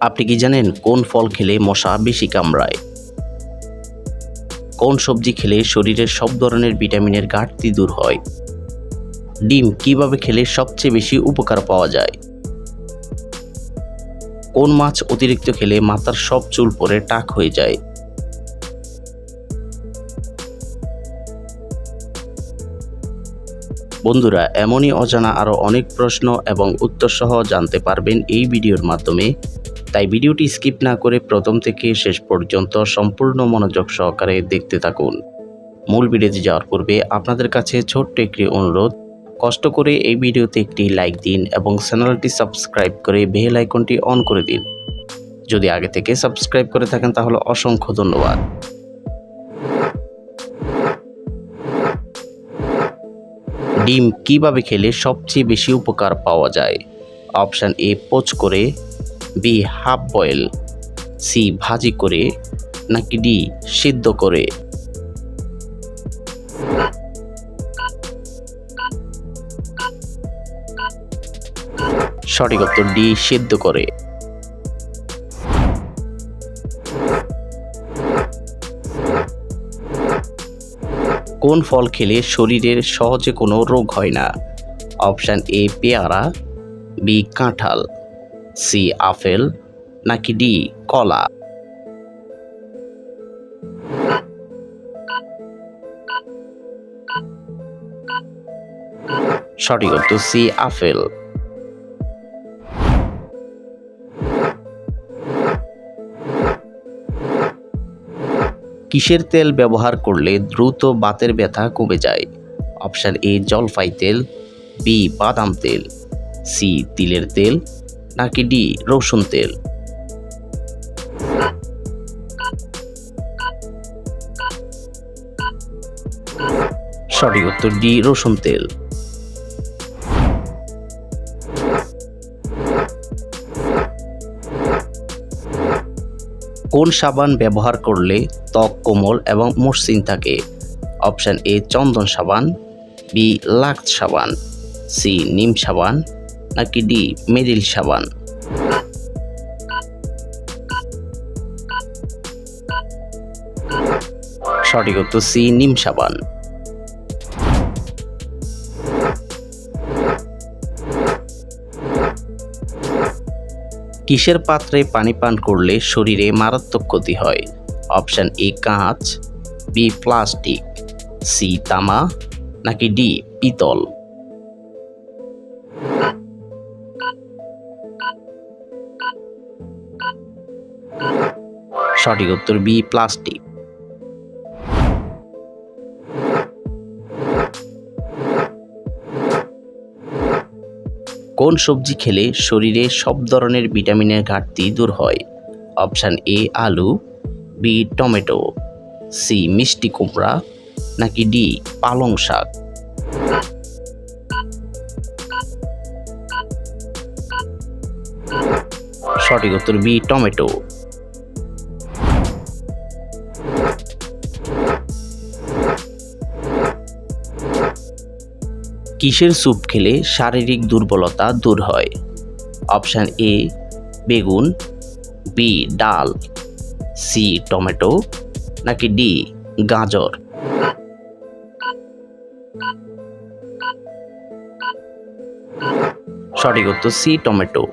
আপনি কি জানেন কোন ফল খেলে মশা বেশি কামড়ায়? কোন সবজি খেলে শরীরের সব ধরনের ভিটামিনের ঘাটতি দূর হয়? ডিম কীভাবে খেলে সবচেয়ে বেশি উপকার পাওয়া যায়? কোন মাছ অতিরিক্ত খেলে মাথার সব চুল পরে টাক হয়ে যায়? বন্ধুরা, এমনই অজানা আরও অনেক প্রশ্ন এবং উত্তর সহ জানতে পারবেন এই ভিডিওর মাধ্যমে। তাই ভিডিওটি স্কিপ না করে প্রথম থেকে শেষ পর্যন্ত সম্পূর্ণ মনোযোগ সহকারে দেখতে থাকুন। মূল ভিডিওতে যাওয়ার পূর্বে আপনাদের কাছে ছোট্ট একটি অনুরোধ। কষ্ট করে এই ভিডিওতে একটি লাইক দিন এবং চ্যানেলটি সাবস্ক্রাইব করে বেল আইকনটি অন করে দিন। যদি আগে থেকে সাবস্ক্রাইব করে থাকেন তাহলে অসংখ্য ধন্যবাদ। ডিম কীভাবে খেলে সবচেয়ে বেশি উপকার পাওয়া যায়? অপশান এ, পোচ করে বি হাফ বয়েল, সি ভাজি করে, নাকি ডি সিদ্ধ করে। সঠিক উত্তর, ডি সিদ্ধ করে। কোন ফল খেলে শরীরের সহজে কোনো রোগ হয় না? অপশান এ, পেয়ারা, বি, কাঁঠাল। সি আপেল, নাকি ডি কলা? সঠিক উত্তর সি আপেল। কিসের তেল ব্যবহার করলে দ্রুত বাতের ব্যথা কমে যায়? অপশান এ, জলফাই তেল, বি, বাদাম তেল, সি, তিলের তেল নাকি ডি, রসুন তেল? সঠিক উত্তর ডি, রসুন তেল। কোন সাবান ব্যবহার করলে ত্বক কোমল এবং মসৃণ থাকে? অপশান এ, চন্দন সাবান, বি, লাক্স সাবান, সি, নিম সাবান নাকি ডি মেরিল সাবান? সঠিক উত্তর সি, নিম সাবান। কিসের পাত্রে পানি পান করলে শরীরে মারাত্মক ক্ষতি হয়? অপশান এ, কাঁচ, বি, প্লাস্টিক, সি, তামা, নাকি ডি, পিতল? সঠিক উত্তর বি, প্লাস্টিক। কোন সবজি খেলে শরীরে সব ধরনের ভিটামিনের ঘাটতি দূর হয়? অপশান এ, আলু, বি, টমেটো, সি, মিষ্টি কুমড়া, নাকি ডি, পালং শাক? সঠিক উত্তর বি, টমেটো। কিসের স্যুপ খেলে শারীরিক দুর্বলতা দূর হয়? অপশান এ, বেগুন, বি, ডাল, সি, টমেটো, নাকি ডি, গাজর? সঠিক উত্তর সি, টমেটো।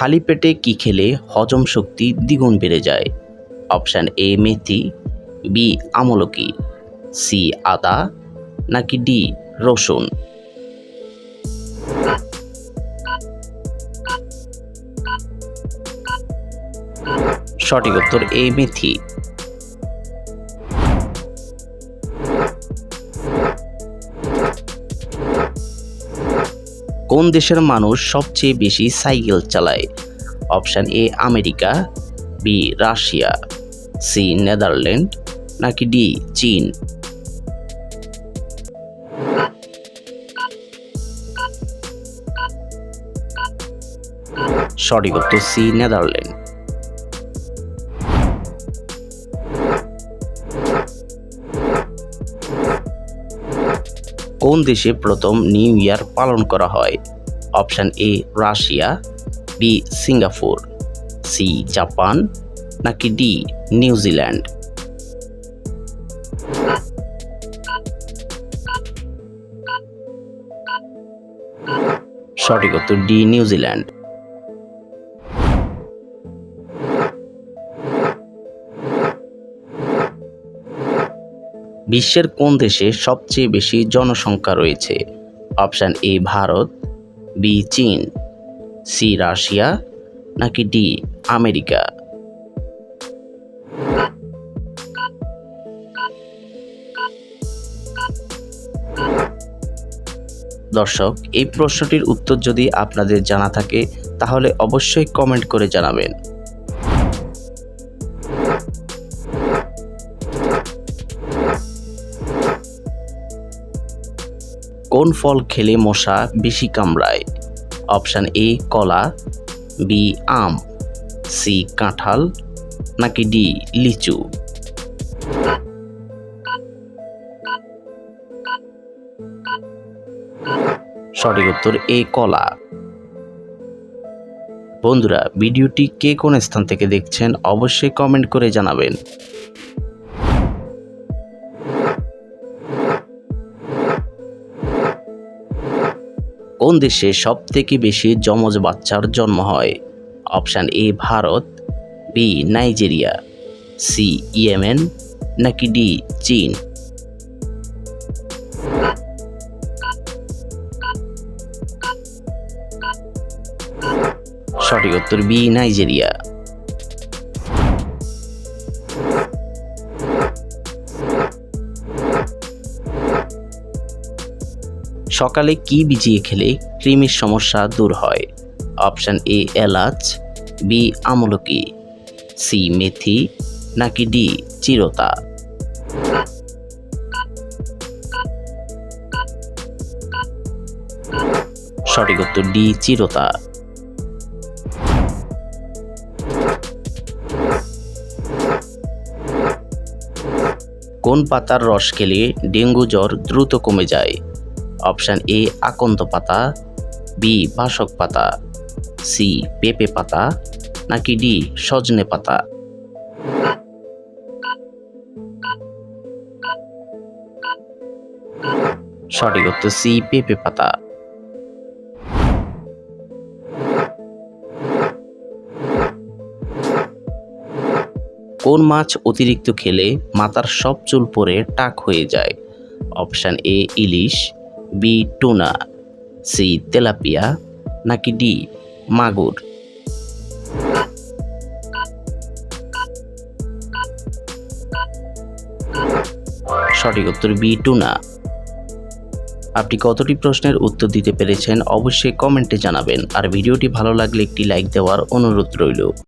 খালি পেটে কি খেলে হজম শক্তি দ্বিগুণ বেড়ে যায়? অপশান এ মেথি বি আমলকি সি আদা, নাকি ডি রসুন? সঠিক উত্তর এ মেথি। কোন দেশের মানুষ সবচেয়ে বেশি সাইকেল চালায়? Option A, America, B, Russia, C, Netherland, নাকি ডি, চীন? সঠিক উত্তর সি, নেদারল্যান্ড। কোন দেশে প্রথম নিউ ইয়ার পালন করা হয়? Option A, Russia, B, Singapore, C, Japan, নাকি ডি নিউজিল্যান্ড সঠিক উত্তর ডি নিউজিল্যান্ড বিশ্বের কোন দেশে সবচেয়ে বেশি জনসংখ্যা রয়েছে? অপশান এ, ভারত, বি, চীন, সি, রাশিয়া, নাকি ডি, আমেরিকা? দর্শক, এই প্রশ্নটির উত্তর যদি আপনাদের জানা থাকে, তাহলে অবশ্যই কমেন্ট করে জানাবেন। কোন ফল খেলে মশা বেশি কামড়ায়? অপশান এ, কলা, বি, আম, সি, কাঁঠাল, নাকি ডি, লিচু? সঠিক উত্তর এ, কলা। বন্ধুরা, ভিডিওটি কে কোন স্থান থেকে দেখছেন অবশ্যই কমেন্ট করে জানাবেন। কোন দেশে সবথেকে বেশি যমজ বাচ্চার জন্ম হয়? Option A, Bharat B Nigeria C Yemen, নাকি ডি চীন? সঠিক উত্তর বি নাইজেরিয়া। সকালে কি ভিজিয়ে খেলে কৃমির সমস্যা দূর হয়? অপশান এ, এলাচ, বি, আমলকি, সি, মেথি, নাকি ডি, চিরতা। সঠিক উত্তর ডি, চিরতা। কোন পাতার রস খেলে ডেঙ্গু জ্বর দ্রুত কমে যায়? অপশান এ, আকন্দ পাতা, বি, বাসক পাতা, সি, পেঁপে পাতা, নাকি ডি, সজনে পাতা। সঠিক উত্তর সি, পেঁপে পাতা। কোন মাছ অতিরিক্ত খেলে মাথার সব চুল পরে টাক হয়ে যায়? অপশান এ, ইলিশ বি টুনা সি তেলাপিয়া নাকি ডি, মাগুর? সঠিক উত্তর বি টুনা আপনি কতটি প্রশ্নের উত্তর দিতে পেরেছেন অবশ্যই কমেন্টে জানাবেন। আর ভিডিওটি ভালো লাগলে একটি লাইক দেওয়ার অনুরোধ রইল।